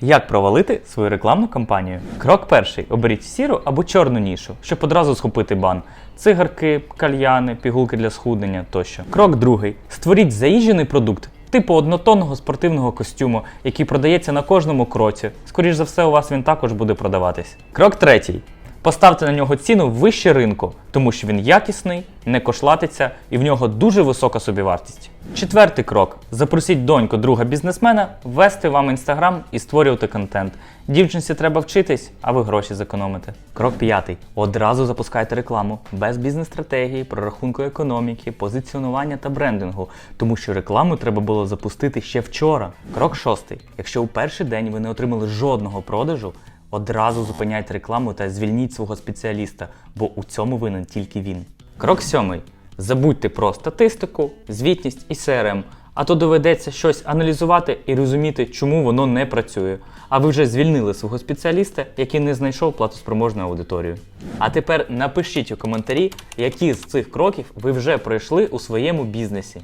Як провалити свою рекламну кампанію? Крок перший: оберіть сіру або чорну нішу, щоб одразу схопити бан. Цигарки, кальяни, пігулки для схуднення тощо. Крок другий: створіть заїжджений продукт. Типу однотонного спортивного костюму, який продається на кожному кроці. Скоріш за все, у вас він також буде продаватись. Крок третій. Поставте на нього ціну вище ринку, тому що він якісний, не кошлатиться і в нього дуже висока собівартість. Четвертий крок: запросіть доньку друга бізнесмена вести вам інстаграм і створювати контент. Дівчинці треба вчитись, а ви гроші зекономите. Крок п'ятий: одразу запускайте рекламу без бізнес-стратегії, прорахунку економіки, позиціонування та брендингу, тому що рекламу треба було запустити ще вчора. Крок шостий: якщо у перший день ви не отримали жодного продажу. Одразу зупиняйте рекламу та звільніть свого спеціаліста, бо у цьому винен тільки він. Крок сьомий. Забудьте про статистику, звітність і CRM, а то доведеться щось аналізувати і розуміти, чому воно не працює. А ви вже звільнили свого спеціаліста, який не знайшов платоспроможну аудиторію. А тепер напишіть у коментарі, які з цих кроків ви вже пройшли у своєму бізнесі.